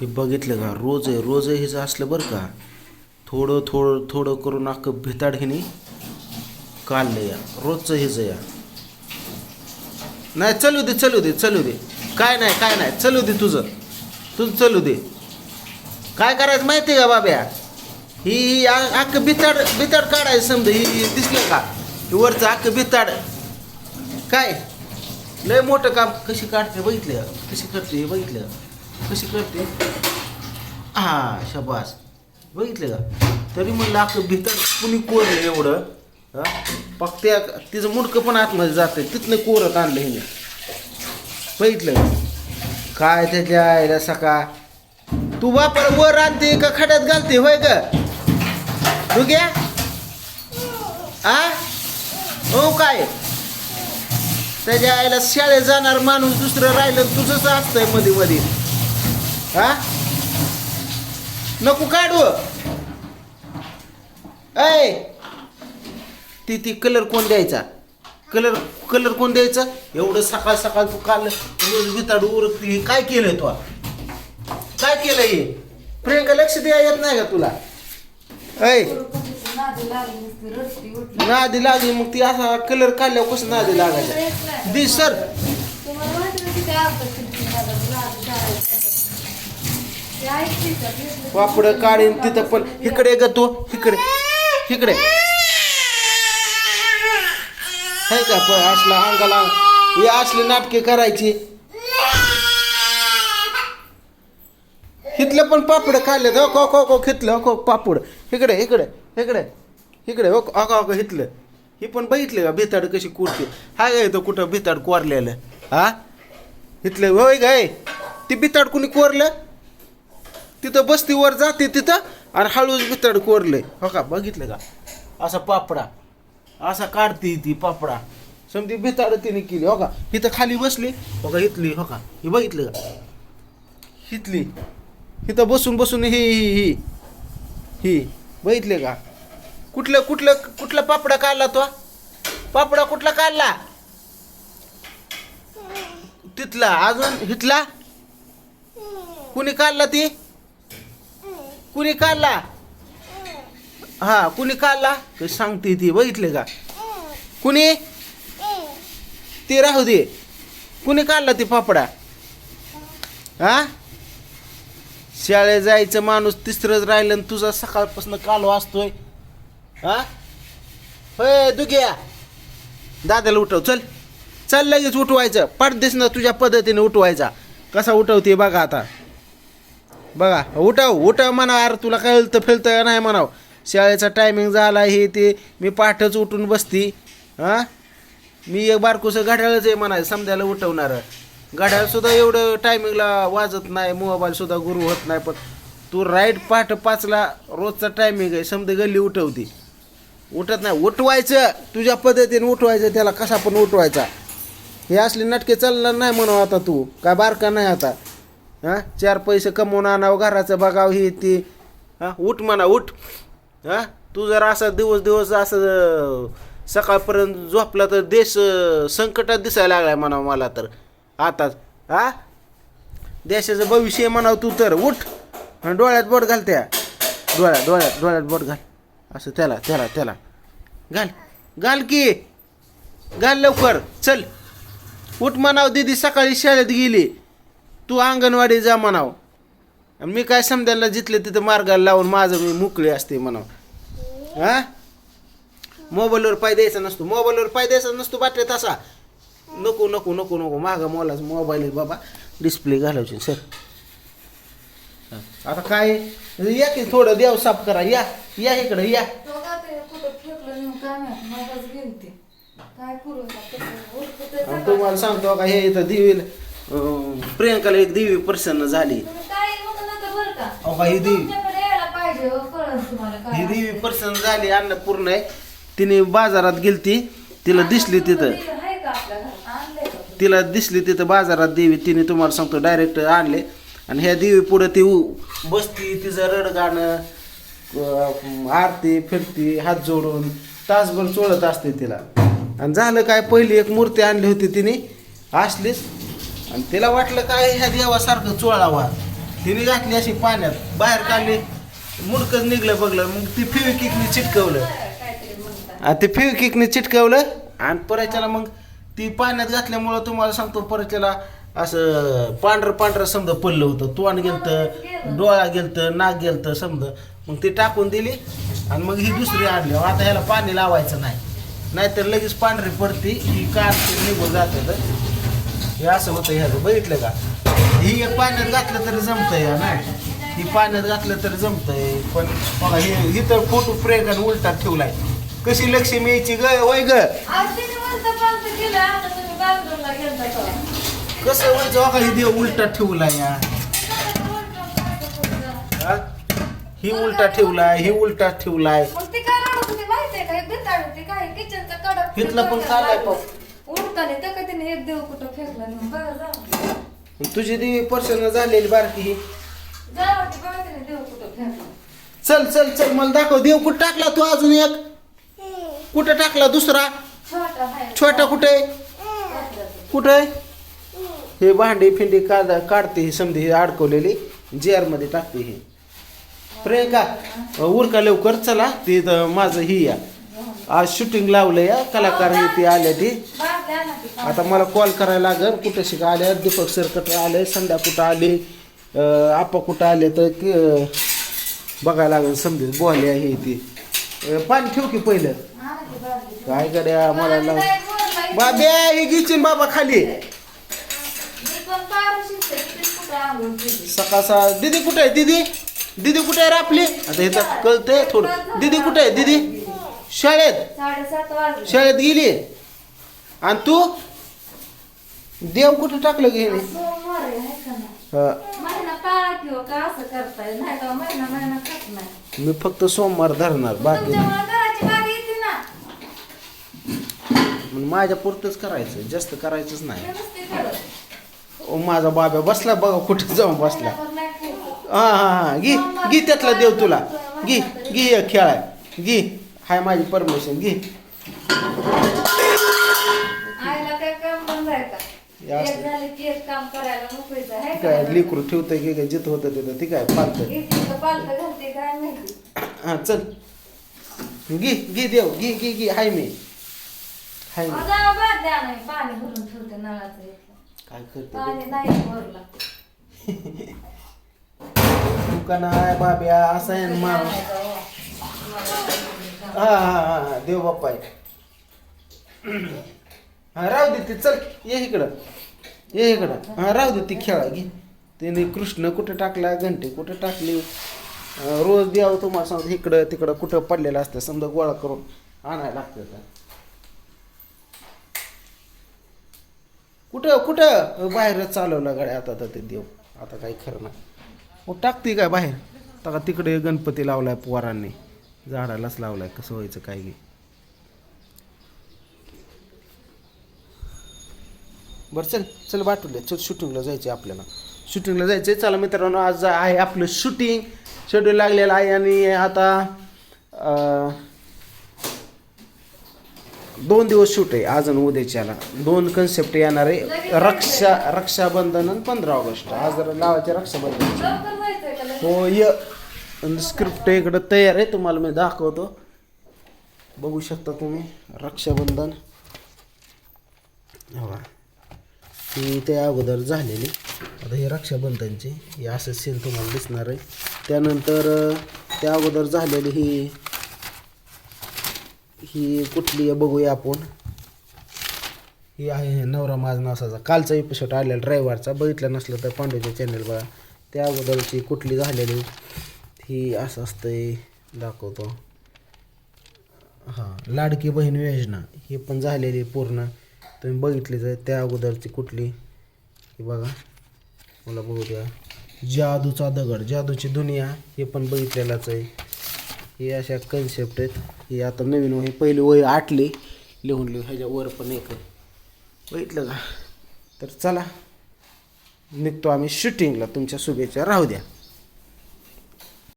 हे बघितलं का? रोज आहे रोज आहे हिचं असलं बरं का? थोडं थोडं थोडं करून अख्खं भिताड हिने काढलं या. रोजचं हिचं या. नाही चलू दे चलू दे चलू दे. काय नाही काय नाही. चलू दे तुझं. तुझं चलू दे. काय करायचं माहिती आहे का बाब्या? ही ही आ- अख्खं बिताड बिताड काढायचं समजा. ही दिसलं का? ही वरचं अख्खं बिताड काय? लय मोठं काम कशी काढते बघितलं? कशी करते हे बघितलं? कशी करते? हा शबास. बघितलं का? तरी म्हणलं अख्खं भीतर कुणी कोरलं एवढं? हा? फक्त त्या तिचं मुडकं पण आतमध्ये जाते तिथनं कोरत आणलं हिने. बघितलं? काय त्याच्या आईला सका? तू वापर वर आणते का खड्यात घालते? होय का तू घ्या आ? हो काय? त्याच्या आईला शाळेत जाणार माणूस दुसरं राहिलं तुझंच असतंयमध्ये मध्ये हा? नको काढू. ऐ ती ती कलर कोण द्यायचा? कलर कलर कोण द्यायचा? एवढं सकाळ सकाळ तू काल रोज उरत हे काय केलंय तू? काय केलं हे? प्रियंका लक्ष द्या येत नाही का तुला? ऐ. नादी लागली मग ती असा कलर काढल्यावर कसं नादी लागायचा? दि सर. वापड काढीन तिथं पण. इकडे ग तू इकडे. इकडे. हे का पण असला अंगाला. हे असली नाटके करायची. हिथलं पण पापड खाल्ले हो को को को खितलं हो को पापड. इकडे इकडे इकडे. इकडे हो अगं अगं हिथलं ही पण बघितलं का भिताड कशी कुरते? हा काय तो कुठं भिताड कोरलेलं. हा? इथलं होय गाय ती भिताड कुणी कोरलं? तिथं बस्तीवर जाते तिथं आणि हळूच भिताड कोरले. हो का? बघितलं का? असा पापडा. असा काढते ती पापडा. समजी भिताड तिने केली हो का? इथं खाली बसली. हो का? इथली हो का? ही बघितलं का? हिथली इथं बसून बसून ही ही ही. ही. बघितले का? कुठलं कुठलं कुठला पापडा काढला तो? पापडा कुठला काढला? तिथला. अजून हिथला कुणी काढला ती? कुणी काढला हा कुणी काढला ते सांगते ती बघितले का? कुणी? ते राहू दे. कुणी काढला ती पापडा? हा? शाळेत जायचं माणूस तिसरंच राहिलं आणि तुझा सकाळपासून कालो असतोय. हा? होय दुग्या. दादाला उठव चल. चल लगेच उठवायचं. पडदेस ना तुझ्या पद्धतीने उठवायचा. कसा उठवते बघा आता. बघा उठाव उठाव म्हणा अरे तुला कळतं फिरतं नाही म्हणाव. शाळेचा टायमिंग झाला हे ते मी पाठच उठून बसती हां? मी एक बारकोसं घड्याळच आहे म्हणाय समजायला उठवणार. घड्याळसुद्धा एवढं टायमिंगला वाजत नाही मोबाईलसुद्धा गुरु होत नाही पण तू राईट पाठ पाचला रोजचा टायमिंग आहे समजा गल्ली उठवती. उठत नाही उठवायचं तुझ्या पद्धतीने उठवायचं त्याला कसा पण उठवायचा. हे असले नाटके चालणार नाही म्हणावं आता तू काय बारका नाही आता. हां? चार पैसे कमवून आणावं घराचं बघावं हे ते. हां? उठ म्हणा उठ. हां? तू जर असा दिवस दिवस असं सकाळपर्यंत झोपला तर देश संकटात दिसायला लागलाय म्हणावं मला तर. आताच हा? देशाचं भविष्य म्हणावं तू तर. उठ. आणि डोळ्यात बोट घाल त्या. डोळ्यात डोळ्यात डोळ्यात बोट घाल. असं त्याला त्याला त्याला. घाल. घाल की. घाल लवकर. चल. उठ म्हणावं दीदी सकाळी शाळेत गेली. तू अंगणवाडी जा म्हणाव. मी काय समजायला जिथले तिथं मार्गाला लावून माझं मी मोकळी असते म्हणाव. हा? मोबाईलवर पाय द्यायचा नसतो. मोबाईलवर पाय द्यायचा नसतो बाटल्या तसा. नको नको नको नको. मागा मोलाच मोबाईल बाबा. डिस्प्ले घालायची सर. आता काय? या की थोडं देव साफ करा. या या इकडं या. तुम्हाला सांगतो का हे इथं देवी अं, प्रियंकाला एक देवी प्रसन्न झाली. अहो का ही देवी ही देवी प्रसन्न झाली अन्नपूर्ण आहे. तिने बाजारात गेलती तिला दिसली तिथं. तिला दिसली तिथं बाजारात देवी तिने तुम्हाला सांगतो डायरेक्ट आणले. आणि ह्या देवी पुढे ती उ- बसती तिचं रडगाणं अं, आरती फिरती हात जोडून तासभर चोळत असते तिला. आणि झालं काय पहिली एक मूर्ती आणली होती तिने असलीच आणि तिला वाटलं काय ह्या देवासारखं चोळावा. तिने घातली अशी पाण्यात बाहेर काढली मुडकच निघलं बघलं मग ती फिविकिकने चिटकवलं. काहीतरी आणि ते फिविकिकने चिटकवलं आणि परच्याला मग ती पाण्यात घातल्यामुळं तुम्हाला सांगतो परच्याला असं पांढरं पांढरं समजा पडलं होतं. तोंड गेलतं डोळा गेलतं नाक गेलतं समजा. मग ती टाकून दिली आणि मग ही दुसरी आणली. हो, आता ह्याला पाणी लावायचं नाही. नाहीतर लगेच पांढरी पडती ही कार निघून जाते. तर हे असं होतं ह्याचं बघितलं का? ही एक पाण्यात घातलं तरी जमतंय या ना? ही पाण्यात घातलं तरी जमतंय. पण बघा हे ही तर फोटो फ्रेक आणि उलटा ठेवलाय. कशी लक्ष्मी यायची ग? वय ग? वरचं? कसं व्हायचं? बघा ही देव उलटा ठेवलाय या हा? उलटा ठेवलाय ही उलटा ठेवलाय. मग ती काय रडत होती माहितीये का? एक बिताड होती काय किचनचा कडक इथला पण काढलाय पाहू. उडताना त्या का तिने एक देव कुठं फेकला नाही? बघा जा तुझी देवी पर्सन झालेली बारकी ही. जा वाटते बघा तिने देव कुठं फेकला. चल चल चल मला दाखव. देव कुठं टाकला तू अजून एक? कुठं टाकला दुसरा? छोटा आहे छोटा कुठे? कुठे? हे भांडी फिंडी काढ काढते ही समधी ही अडकवलेली. जारमध्ये टाकते ही. प्रियंका उरका लवकर चला. ते माझं ही या. आज शूटिंग लावलं या. कलाकार हे ते. आले ती. आता मला कॉल करायला लागेल. कुठं शिका आल्या? दीपक सरकट आले? संध्या कुठं आले? आप्पा कुठं आले? तर बघायला लागेल. समजेल बोलले हे ती. पाणी ठेव की पहिलं. काय गड्या मला लाव. बाब्या हे घिचिन बाबा खाली. कुठं सकाळ सा दीदी कुठे आहे? दीदी? दीदी कुठे आहे रे आपली? आता हे तर कळतंय थोडं. दीदी कुठे आहे? दीदी? शाळेत. शाळेत गेली? आणि तू? देव कुठे टाकलं नाही? मी फक्त सोमवार धरणार बाकी माझ्या पुरतच करायचं जास्त करायचंच नाही. माझा बाबा बसला बघा कुठे जाऊन बसला. हा हा हा घे घे त्यातला देव तुला. घे घे खेळाय. घे. हाय माझी परमिशन. घे. आईला काय काम का असं. एक झाले की एक काम करायला मोकळीच आहे काय लेकरू ठेवतंय की काय? जिथं होतं तिथं ती काय पालतं? घेतली तर पालतं घालते काय माहिती? हा चल. घे घे देव घे घे घे. हाय मी. हाय मी. माझा बाद द्या नाही पाणी भरून ठेवते नळाचं इथलं. काय करते पाणी नाही भरला दुकान आहे बाब्या असं आहे ना मा हा हा हा हा देव बाप्पा आहे. हा राहू दे ती चल ये इकडं. ये इकडं. हा राहू दे ती खेळा घे. त्याने कृष्ण कुठं टाकला घंटे कुठं टाकली? अं, रोज द्यावं तुम्हाला सांगतो इकडं तिकडं कुठं पडलेलं असतं समजा गोळा करून आणायला लागतं का कुठं कुठं? बाहेरच चालवलं गाड्या आता तर ते देव. आता काही खरं नाही. मग टाकते काय बाहेर? आता तिकडे गणपती लावलाय पोरांनी. झाडालाच लावलाय कसं व्हायचं काय घे बरं चल चल बाटूले चल शूटिंगला जायचं आपल्याला. शूटिंगला जायचं आहे चला मित्रांनो आज आहे आपलं शूटिंग. शेड्यूल लागलेलं आहे आणि आता दोन दिवस शूट आहे आज आणि उद्याच्याला. दोन कन्सेप्ट येणार आहे. रक्षा रक्षाबंधन आणि पंधरा ऑगस्ट. आज जरा लावायचे रक्षाबंधन? हो य. स्क्रिप्ट इकडं तयार आहे तुम्हाला मी दाखवतो. बघू शकता तुम्ही रक्षाबंधन. हो ही त्या अगोदर झालेली. आता हे रक्षाबंधनची हे असं सीन तुम्हाला दिसणार आहे. त्यानंतर त्या अगोदर झालेली ही ही कुठली आहे बघूया आपण. ही आहे नवरा माझ नवसाचा कालचा एपिसोड आलेला ड्रायव्हरचा बघितला नसलं तर पांडूच्या चॅनल बघा. त्या अगोदरची कुठली झालेली. ही असं असतंय दाखवतो. हां लाडकी बहीण योजना ही पण झालेली पूर्ण. तुम्ही बघितलीच आहे त्या अगोदरची कुठली? ही बघा मला बघू द्या जादूचा दगड जादूची दुनिया हे पण बघितलेलाच आहे. हे अशा कन्सेप्ट आहेत. ही आता नवीन वही पहिली वही आटली लिहून लिहून ह्याच्यावर पण एक आहे. बघितलं का? तर चला निघतो आम्ही शूटिंगला तुमच्या शुभेच्छा. राहू द्या.